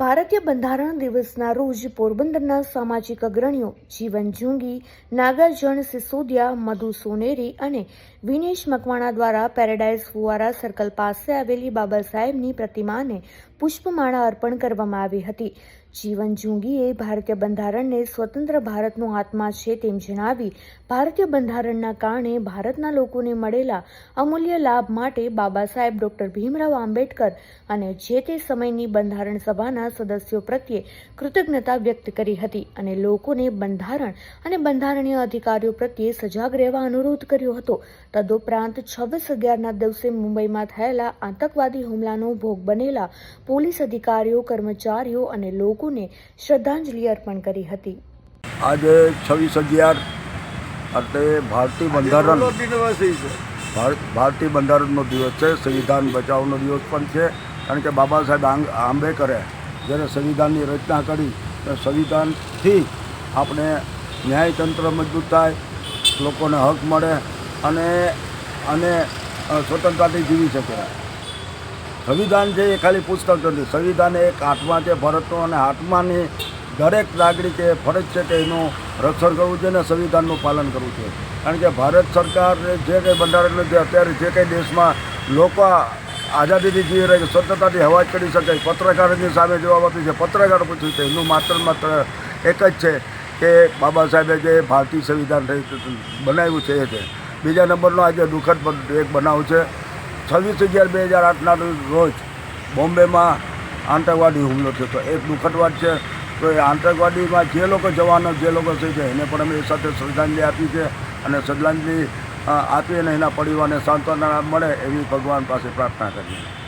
ભારતીય બંધારણ દિવસના રોજ પોરબંદરના સામાજિક અગ્રણીઓ જીવન જુંગી નાગાર્જુન સિસોદિયા, મધુ સોનેરી અને વિનેશ મકવાણા દ્વારા પેરેડાઇઝ ફુવારા સર્કલ પાસે આવેલી બાબા સાહેબની પ્રતિમાને પુષ્પમાળા અર્પણ કરવામાં આવી હતી. જીવન જુંગીએ ભારતીય બંધારણને સ્વતંત્ર ભારતનો આત્મા છે તેમ જણાવી ભારતીય બંધારણના કારણે ભારતના લોકોને મળેલા અમૂલ્ય લાભ માટે બાબા સાહેબ ડોક્ટર ભીમરાવ આંબેડકર અને જે તે સમયની બંધારણ સભાના સદસ્યો પ્રત્યે કૃતજ્ઞતા વ્યક્ત કરી હતી અને લોકોને બંધારણ અને બંધારણીય અધિકારીઓ પ્રત્યે સજાગ રહેવા અનુરોધ કર્યો હતો. તદુપરાંત છવ્વીસ અગિયારના દિવસે મુંબઈમાં થયેલા આતંકવાદી હુમલાનો ભોગ બનેલા પોલીસ અધિકારીઓ કર્મચારીઓ અને લોકોને શ્રદ્ધાંજલિ અર્પણ કરી હતી. આજે છવ્વીસ અગિયાર એટલે ભારતીય બંધારણ ભાર- ભારતીય બંધારણનો દિવસ છે સંવિધાન બચાવનો દિવસ પણ છે. કારણ કે બાબા સાહેબ આંબેડકરે જ્યારે સંવિધાનની રચના કરી તો સંવિધાનથી આપણે ન્યાયતંત્ર મજબૂત થાય લોકોને હક મળે અને અને સ્વતંત્રતાથી જીવી શકે સંવિધાન છે એ ખાલી પુસ્તક નથી. સંવિધાન એક આત્મા છે, ભારતનો અને આત્માની દરેક નાગરિકે ફરજ છે કે એનું રક્ષણ કરવું છે અને સંવિધાનનું પાલન કરવું છે કારણ કે ભારત સરકાર જે કંઈ બંધારણ જે અત્યારે જે કંઈ દેશમાં લોકો આઝાદીથી જીવી રહે છે, સ્વતંત્રતાથી હવા કરી શકે. પત્રકારોની સામે જવાબ આપી છે, પત્રકારો પૂછ્યું છે. એનું માત્ર માત્ર એક જ છે કે બાબા સાહેબે જે ભારતીય સંવિધાન બનાવ્યું છે એ છે. બીજા નંબરનો આજે દુઃખદ એક બનાવ છે. છવ્વીસ અગિયાર બે હજાર આઠના રોજ બોમ્બેમાં આતંકવાદી હુમલો થયો હતો. એક દુઃખદ છે તો એ આતંકવાદીમાં જે લોકો જવાનો, જે લોકો થઈ છે એને પણ અમે એ સાથે શ્રદ્ધાંજલિ આપી છે અને શ્રદ્ધાંજલિ આપી અને એના પરિવારને સાંત્વના મળે એવી ભગવાન પાસે પ્રાર્થના કરીએ